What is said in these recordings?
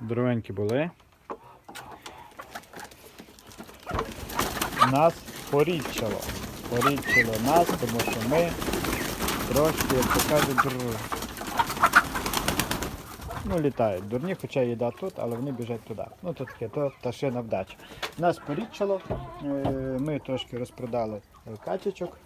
Здоровенькі були. Нас порідчало. Порідчало нас, тому що ми трошки, як то кажуть, ну, літають дурні, хоча їда тут, але вони біжать туди. Ну то таке, то пташина вдача. Нас порідчало, е, ми трошки розпродали качечок.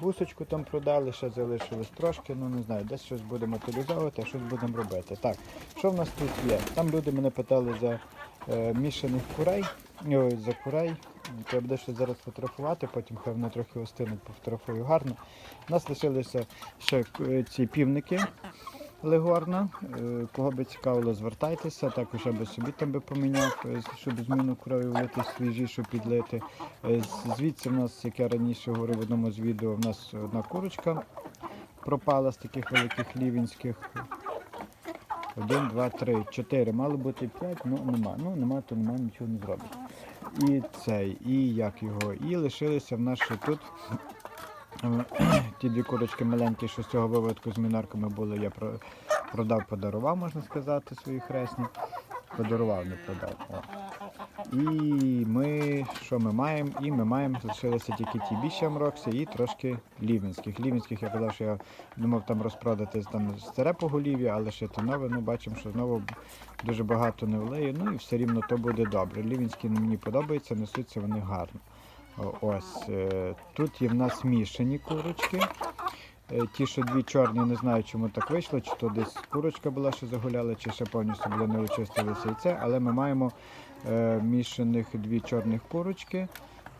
Гусочку там продали, ще залишилось трошки, ну не знаю, десь щось будемо утилізовувати, а щось будемо робити. Так, що в нас тут є? Там люди мене питали за е, мішаних курей, ой, за курей. Треба буду ще зараз фотографувати, потім хай воно трохи остинуть, пофотографую гарно. У нас лишилися ще е, ці півники легорна. Е, Кого би цікавило, звертайтеся. Також я би собі там би поміняв, е, щоб зміну крові влити свіжішу підлити. Е, Звідси в нас, як я раніше говорив в одному з відео, в нас одна курочка пропала з таких великих лівінських. Один, два, три, чотири. Мало бути п'ять, ну нема. Ну нема, то нема, нічого не зробиш. І цей, і як його. І лишилися в нас ще тут. Ті дві курочки маленькі, що з цього виводку з мінарками були, я продав, подарував, можна сказати, свої хресні. Подарував, не продав. О. І ми, що ми маємо? І ми маємо, залишилися тільки ті більші амрокси і трошки лівінських. Лівінських я казав, що я думав там розпродати там старе поголів'я, але ще то нове, ну бачимо, що знову дуже багато не влеє, ну і все рівно то буде добре. Лівінські мені подобаються, несуться вони гарно. Ось е, тут є в нас мішані курочки. Е, Ті, що дві чорні, не знаю, чому так вийшло, чи то десь курочка була, що загуляла, чи ще повністю були не очистилися і це, але ми маємо е, мішаних дві чорних курочки.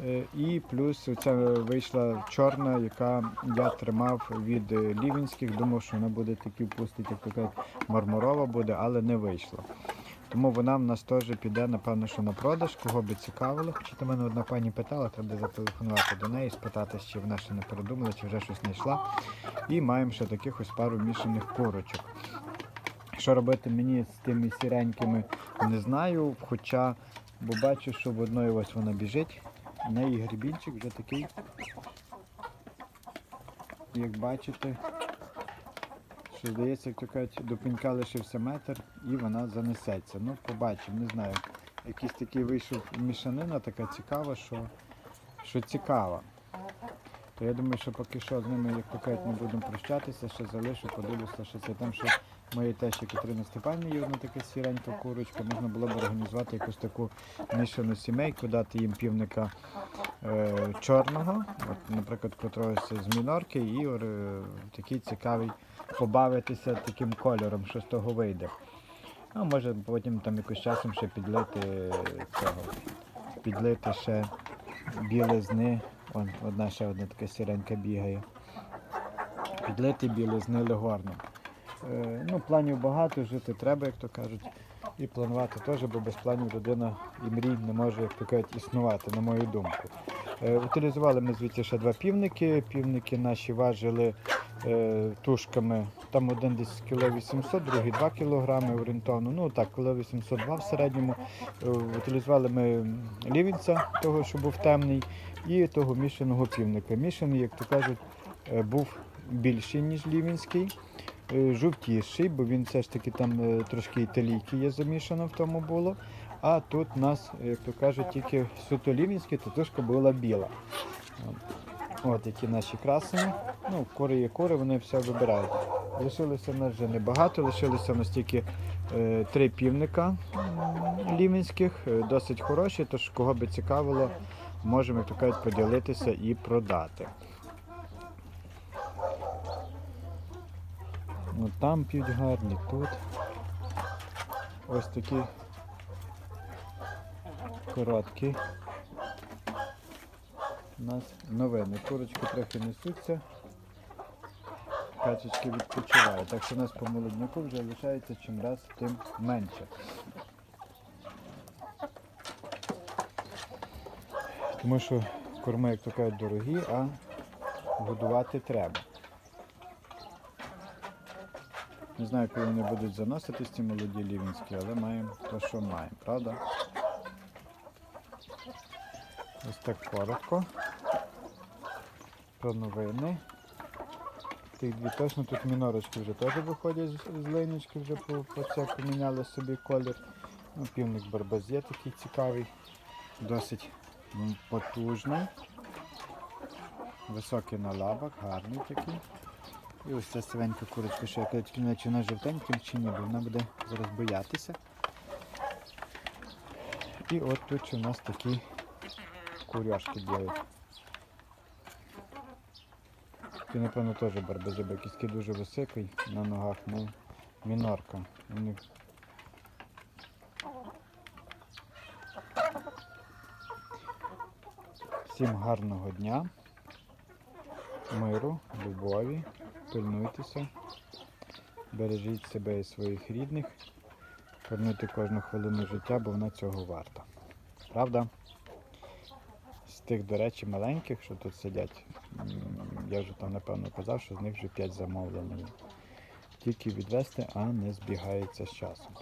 Е, І плюс ця вийшла чорна, яка я тримав від е, лівінських. Думав, що вона буде такі впустить, як така мармурова буде, але не вийшло. Тому вона в нас теж піде, напевно, що на продаж, кого би цікавило. Хоча до мене одна пані питала, треба зателефонувати до неї, спитати, чи вона ще не передумала, чи вже щось знайшла. І маємо ще таких ось пару мішаних курочок. Що робити мені з тими сіренькими, не знаю. Хоча, бо бачу, що в одної ось вона біжить. В неї грібінчик вже такий, як бачите, здається, як то до пенька лишився метр і вона занесеться. Ну, побачимо, не знаю. Якийсь такий вийшов мішанина така цікава, що, що цікава. То я думаю, що поки що з ними, як то не будемо прощатися, ще залишу, подивлюся, що це там, що моєї тещі Катерина Степанівні є одна така сіренька курочка, можна було б організувати якусь таку мішану сімейку, дати їм півника е, чорного, от, наприклад, котрогось з мінорки, і е, такий цікавий побавитися таким кольором, що з того вийде. А може потім там якось часом ще підлити цього, підлити ще білизни. Вон, одна ще одна така сіренька бігає. Підлити білизни легорном. Е, ну, планів багато, жити треба, як то кажуть. І планувати теж, бо без планів людина і мрій не може, як то кажуть, існувати, на мою думку. Е, утилізували ми звідси ще два півники. Півники наші важили тушками. Там один десь кіло 800, другий 2 кілограми орієнтовно. Ну так, кіло 802 в середньому. Е, утилізували ми лівінця, того, що був темний, і того мішаного півника. Мішаний, як то кажуть, е, був більший, ніж лівінський. е, Жовтіший, бо він все ж таки там е, трошки італійки є замішано в тому було. А тут у нас, як то кажуть, тільки суто лівінський, то тушка була біла. От. Які наші красені. Ну, кори є кори, вони все вибирають. Лишилося в нас вже небагато, лишилося в нас тільки е, три півника м, лівінських, е, досить хороші, тож кого би цікавило, можемо, як то кажуть, поділитися і продати. Ну, там п'ють гарні, тут. Ось такі короткі. У нас новини. Курочки трохи несуться. Качечки відпочивають. Так що у нас по молодняку вже лишається чим раз тим менше. Тому що корми, як то кажуть, дорогі, а годувати треба. Не знаю, коли вони будуть заноситись ці молоді лівінські, але маємо те, що маємо, правда? Ось так коротко. Про новини. Тих точно тут мінорочки вже теж виходять з, линочки, вже по, по це поміняли собі колір. Ну, півник барбазє такий цікавий, досить потужний. Високий на лабах, гарний такий. І ось ця сивенька курочка, що я тільки не чи вона жовтенька чи ні, бо вона буде зараз боятися. І от тут у нас такі куряшки б'ють. Ти, напевно, теж барбезюб, якийсь такий дуже високий на ногах, ну, мінорка. У них Всім гарного дня, миру, любові, пильнуйтеся, бережіть себе і своїх рідних, кормити кожну хвилину життя, бо вона цього варта. Правда? З тих, до речі, маленьких, що тут сидять, я вже там напевно казав, що з них вже 5 замовлень. Тільки відвести, а не збігається з часом.